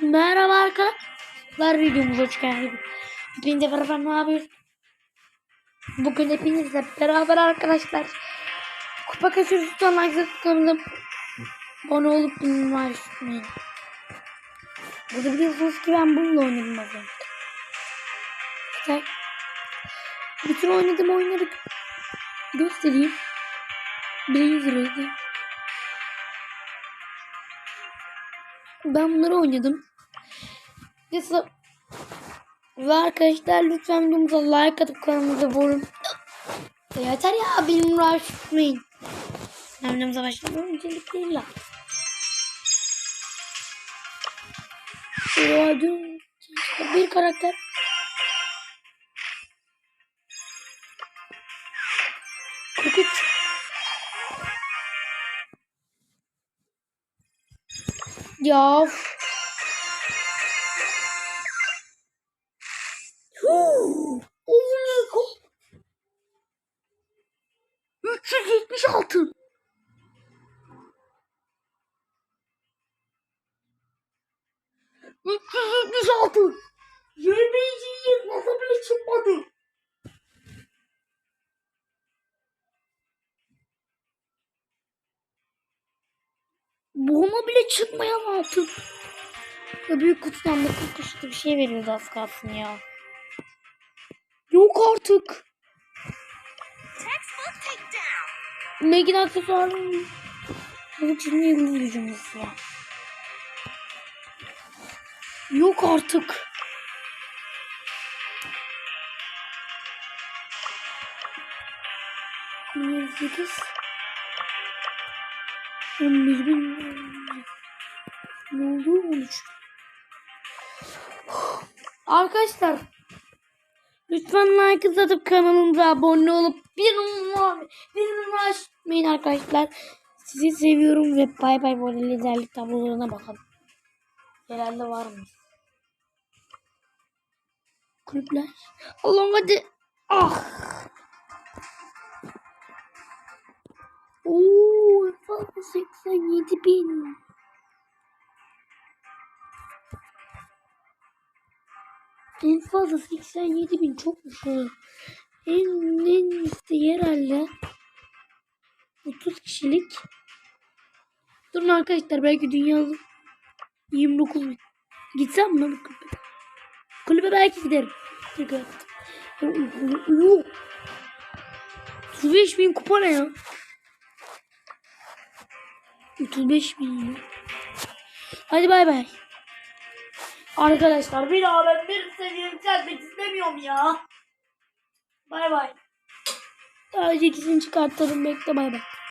Merhaba arkadaşlar videomuza hoş geldiniz. Hepinize beraber ne yapıyoruz? Bugün hepinizle beraber arkadaşlar kupa kaçırıcı tutan aksatlarımda abone olup var üstüne. Burada biliyorsunuz ki ben bununla oynadım az önce. İşte bütün oynadığım oyunları göstereyim. Birinci sıraydı. Ben bunları oynadım. Ve arkadaşlar lütfen videomuza like atıp kanalımıza abone Yeter ya benim uğraşmayın. Videomuza başlamadan öncelikleriyle. Radyo bir karakter. Kırk Ya. Oğlum. 376. Üç yüz yetmiş altı. Yirmi nasıl bile çıkmadı. Boğma bile çıkmayan altın. Ya büyük kutudan da kuştu bir şey veriyordu az kalsın ya. Yok artık. Megin aksesuarı. Bu çizme yıldız gücümüz ya. Yok artık. Yedi sekiz. On bir bin. Ne oldu? On üç. Arkadaşlar Lütfen like atıp kanalımıza abone olup bir numara bir numara açmayın arkadaşlar. Sizi seviyorum ve bay bay bu liderlik tablolarına bakalım. Herhalde var mı? Kulüpler. Allah'ım hadi. Ah. 87 bin. En fazla 87 bin çokmuş o. En, en üstte herhalde 30 kişilik. Durun arkadaşlar belki dünyada 29 bin. Gitsem mi kulübe? Kulübe belki giderim. Yok. 35 bin kupa ne ya? 35 bin. Hadi bay bay. Arkadaşlar bir daha ben bir seviye yükseltmek istemiyorum ya. Bay bay. Sadece ikisini çıkartalım bekle bay bay.